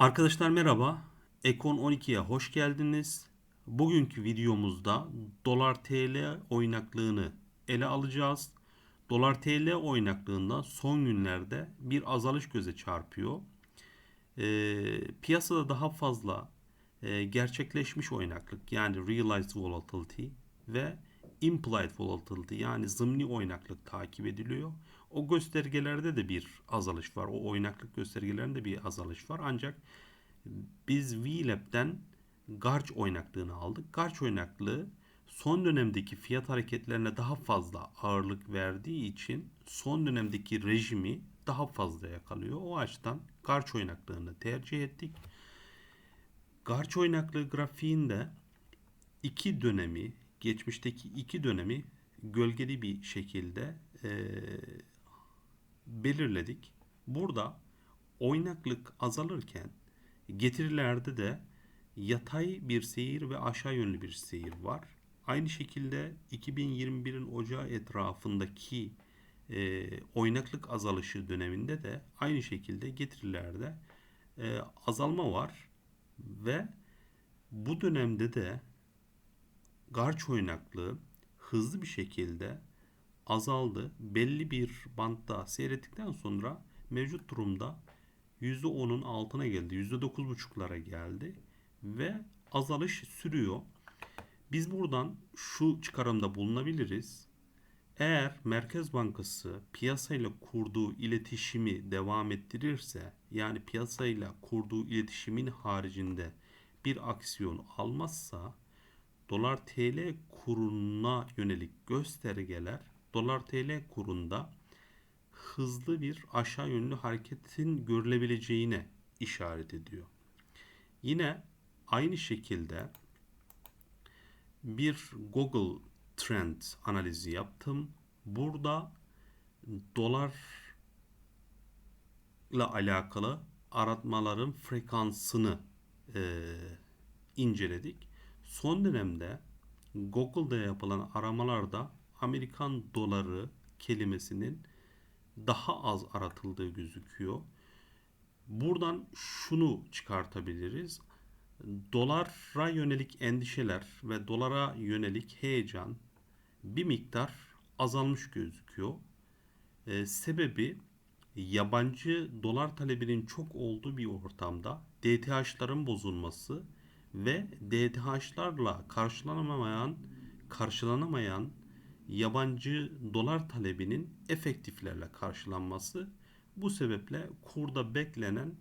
Arkadaşlar merhaba. Ekon 12'ye hoş geldiniz. Bugünkü videomuzda dolar TL oynaklığını ele alacağız. Dolar TL oynaklığında son günlerde bir azalış göze çarpıyor. Ee, piyasada daha fazla e, gerçekleşmiş oynaklık yani realized volatility ve implied volatility yani zımni oynaklık takip ediliyor. O göstergelerde de bir azalış var. O oynaklık göstergelerinde bir azalış var. Ancak biz VLAB'den Garch oynaklığını aldık. Garch oynaklığı son dönemdeki fiyat hareketlerine daha fazla ağırlık verdiği için son dönemdeki rejimi daha fazla yakalıyor. O açıdan Garch oynaklığını tercih ettik. Garch oynaklığı grafiğinde iki dönemi, geçmişteki iki dönemi gölgeli bir şekilde e, belirledik. Burada oynaklık azalırken getirilerde de yatay bir seyir ve aşağı yönlü bir seyir var. Aynı şekilde 2021'in ocağı etrafındaki e, oynaklık azalışı döneminde de aynı şekilde getirilerde e, azalma var ve bu dönemde de garç oynaklığı hızlı bir şekilde azaldı. Belli bir bantta seyrettikten sonra mevcut durumda %10'un altına geldi. %9,5'lara geldi ve azalış sürüyor. Biz buradan şu çıkarımda bulunabiliriz. Eğer Merkez Bankası piyasayla kurduğu iletişimi devam ettirirse yani piyasayla kurduğu iletişimin haricinde bir aksiyon almazsa dolar TL kuruna yönelik göstergeler dolar TL kurunda hızlı bir aşağı yönlü hareketin görülebileceğine işaret ediyor. Yine aynı şekilde bir Google Trend analizi yaptım. Burada dolar ile alakalı aratmaların frekansını e, inceledik. Son dönemde Google'da yapılan aramalarda Amerikan doları kelimesinin daha az aratıldığı gözüküyor. Buradan şunu çıkartabiliriz. Dolara yönelik endişeler ve dolara yönelik heyecan bir miktar azalmış gözüküyor. Ee, sebebi yabancı dolar talebinin çok olduğu bir ortamda DTH'ların bozulması ve DTH'larla karşılanamayan karşılanamayan yabancı dolar talebinin efektiflerle karşılanması bu sebeple kurda beklenen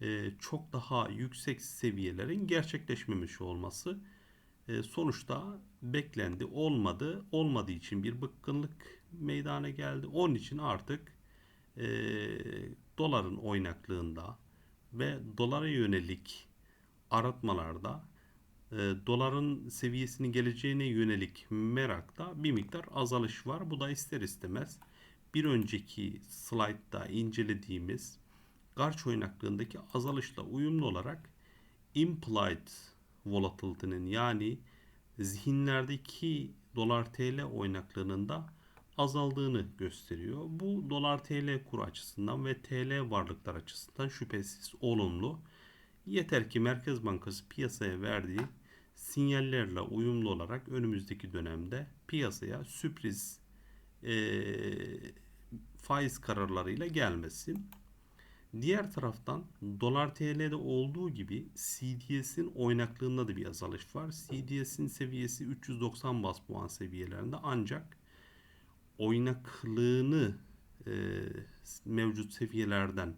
e, çok daha yüksek seviyelerin gerçekleşmemiş olması e, sonuçta beklendi olmadı olmadığı için bir bıkkınlık meydana geldi. Onun için artık e, doların oynaklığında ve dolara yönelik aratmalarda e, doların seviyesinin geleceğine yönelik merakta bir miktar azalış var. Bu da ister istemez bir önceki slaytta incelediğimiz garç oynaklığındaki azalışla uyumlu olarak implied volatility'nin yani zihinlerdeki dolar TL oynaklığının da azaldığını gösteriyor. Bu dolar TL kur açısından ve TL varlıklar açısından şüphesiz olumlu. Yeter ki Merkez Bankası piyasaya verdiği sinyallerle uyumlu olarak önümüzdeki dönemde piyasaya sürpriz e, faiz kararlarıyla gelmesin. Diğer taraftan dolar TL'de olduğu gibi CDS'in oynaklığında da bir azalış var. CDS'in seviyesi 390 bas puan seviyelerinde ancak oynaklığını e, mevcut seviyelerden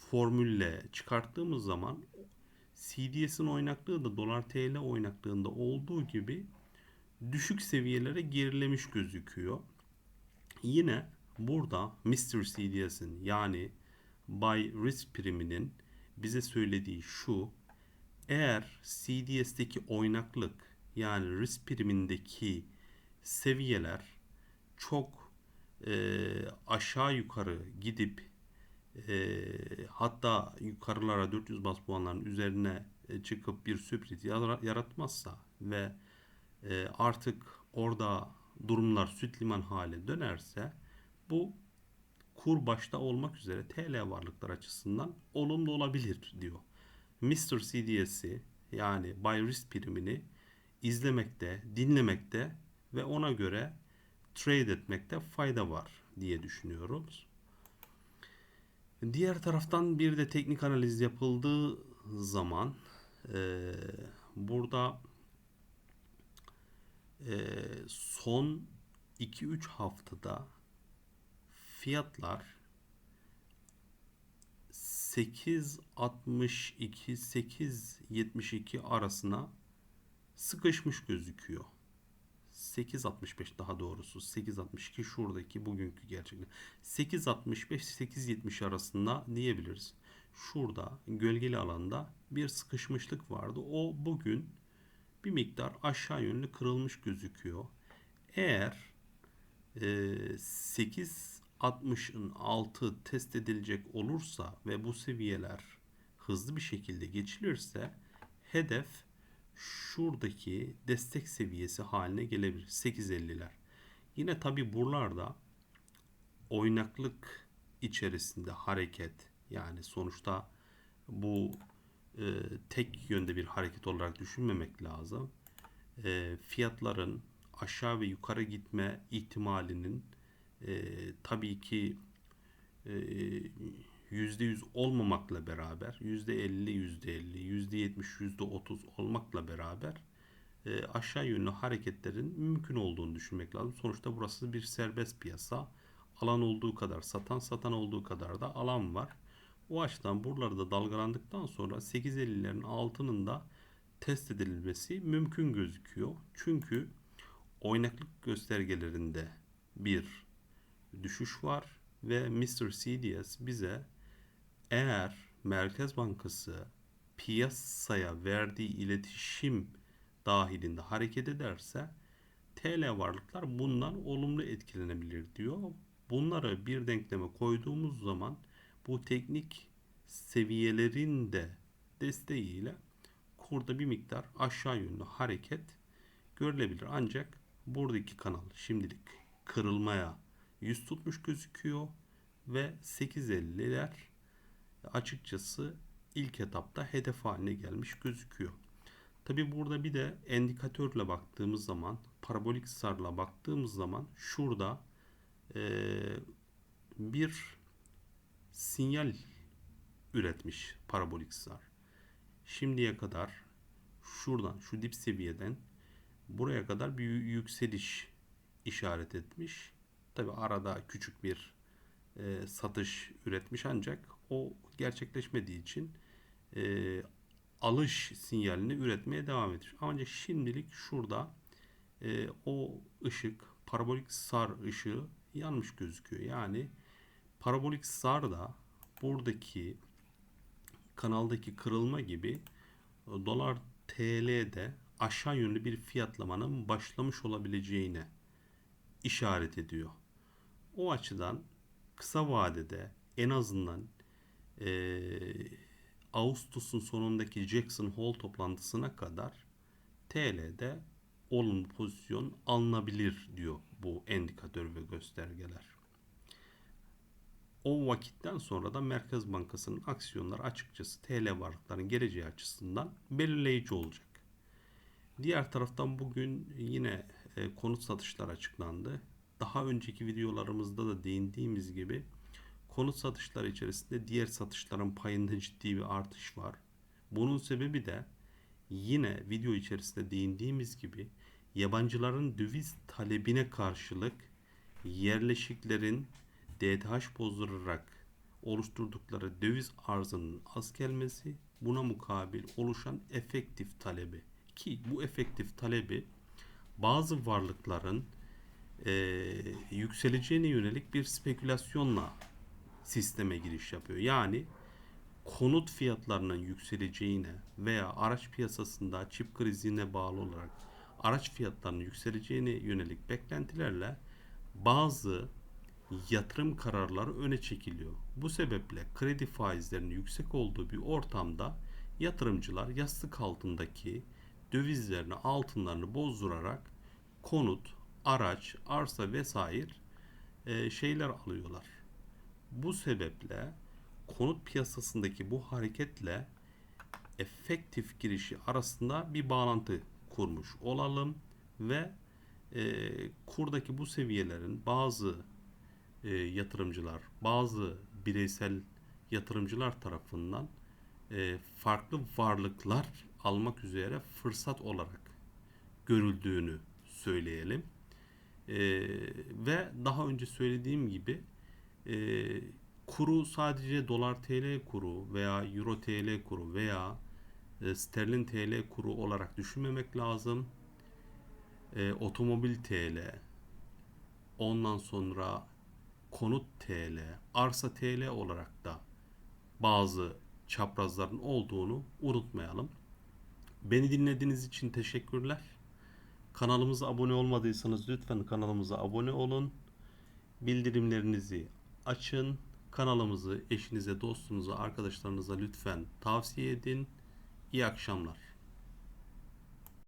formülle çıkarttığımız zaman CDS'in oynaklığı da dolar TL oynaklığında olduğu gibi düşük seviyelere gerilemiş gözüküyor. Yine burada Mr. CDS'in yani Buy Risk priminin bize söylediği şu eğer CDS'teki oynaklık yani risk primindeki seviyeler çok e, aşağı yukarı gidip e, hatta yukarılara 400 bas puanların üzerine e, çıkıp bir sürpriz yaratmazsa ve e, artık orada durumlar süt liman hale dönerse bu kur başta olmak üzere TL varlıklar açısından olumlu olabilir diyor. Mr. CDS'i yani Buy Risk primini izlemekte, dinlemekte ve ona göre trade etmekte fayda var diye düşünüyoruz. Diğer taraftan bir de teknik analiz yapıldığı zaman e, burada e, son 2-3 haftada fiyatlar 8.62 8.72 arasına sıkışmış gözüküyor. 8.65 daha doğrusu 8.62 şuradaki bugünkü gerçekten 8.65 8.70 arasında diyebiliriz. Şurada gölgeli alanda bir sıkışmışlık vardı. O bugün bir miktar aşağı yönlü kırılmış gözüküyor. Eğer e, 8.60'ın altı test edilecek olursa ve bu seviyeler hızlı bir şekilde geçilirse hedef şuradaki destek seviyesi haline gelebilir. 8.50'ler. Yine tabi buralarda oynaklık içerisinde hareket yani sonuçta bu e, tek yönde bir hareket olarak düşünmemek lazım. E, fiyatların aşağı ve yukarı gitme ihtimalinin e, tabii ki e, %100 olmamakla beraber %50, %50, %70, %30 olmakla beraber e, aşağı yönlü hareketlerin mümkün olduğunu düşünmek lazım. Sonuçta burası bir serbest piyasa. Alan olduğu kadar satan, satan olduğu kadar da alan var. O açıdan buralarda dalgalandıktan sonra 8.50'lerin altının da test edilmesi mümkün gözüküyor. Çünkü oynaklık göstergelerinde bir düşüş var ve Mr. CDS bize eğer Merkez Bankası piyasaya verdiği iletişim dahilinde hareket ederse TL varlıklar bundan olumlu etkilenebilir diyor. Bunları bir denkleme koyduğumuz zaman bu teknik seviyelerin de desteğiyle kurda bir miktar aşağı yönlü hareket görülebilir. Ancak buradaki kanal şimdilik kırılmaya yüz tutmuş gözüküyor ve 8.50'ler açıkçası ilk etapta hedef haline gelmiş gözüküyor. Tabi burada bir de endikatörle baktığımız zaman parabolik sarla baktığımız zaman şurada e, bir sinyal üretmiş parabolik sar. Şimdiye kadar şuradan şu dip seviyeden buraya kadar bir yükseliş işaret etmiş. Tabi arada küçük bir e, satış üretmiş ancak o gerçekleşmediği için e, alış sinyalini üretmeye devam etmiş. Ancak şimdilik şurada e, o ışık parabolik sar ışığı yanmış gözüküyor. Yani parabolik sar da buradaki kanaldaki kırılma gibi dolar TL'de aşağı yönlü bir fiyatlamanın başlamış olabileceğine işaret ediyor. O açıdan kısa vadede en azından e, Ağustos'un sonundaki Jackson Hole toplantısına kadar TL'de olumlu pozisyon alınabilir diyor bu endikatör ve göstergeler. O vakitten sonra da Merkez Bankası'nın aksiyonları açıkçası TL varlıkların geleceği açısından belirleyici olacak. Diğer taraftan bugün yine e, konut satışlar açıklandı. Daha önceki videolarımızda da değindiğimiz gibi konut satışları içerisinde diğer satışların payında ciddi bir artış var. Bunun sebebi de yine video içerisinde değindiğimiz gibi yabancıların döviz talebine karşılık yerleşiklerin DTH bozdurarak oluşturdukları döviz arzının az gelmesi buna mukabil oluşan efektif talebi ki bu efektif talebi bazı varlıkların e, yükseleceğine yönelik bir spekülasyonla sisteme giriş yapıyor. Yani konut fiyatlarının yükseleceğine veya araç piyasasında çip krizine bağlı olarak araç fiyatlarının yükseleceğine yönelik beklentilerle bazı yatırım kararları öne çekiliyor. Bu sebeple kredi faizlerinin yüksek olduğu bir ortamda yatırımcılar yastık altındaki dövizlerini, altınlarını bozdurarak konut, araç, arsa vesaire e, şeyler alıyorlar. Bu sebeple konut piyasasındaki bu hareketle efektif girişi arasında bir bağlantı kurmuş olalım ve e, kurdaki bu seviyelerin bazı e, yatırımcılar, bazı bireysel yatırımcılar tarafından e, farklı varlıklar almak üzere fırsat olarak görüldüğünü söyleyelim. E, ve daha önce söylediğim gibi e, kuru sadece dolar TL kuru veya euro TL kuru veya e, sterlin TL kuru olarak düşünmemek lazım. E, otomobil TL, ondan sonra konut TL, arsa TL olarak da bazı çaprazların olduğunu unutmayalım. Beni dinlediğiniz için teşekkürler. Kanalımıza abone olmadıysanız lütfen kanalımıza abone olun. Bildirimlerinizi açın. Kanalımızı eşinize, dostunuza, arkadaşlarınıza lütfen tavsiye edin. İyi akşamlar.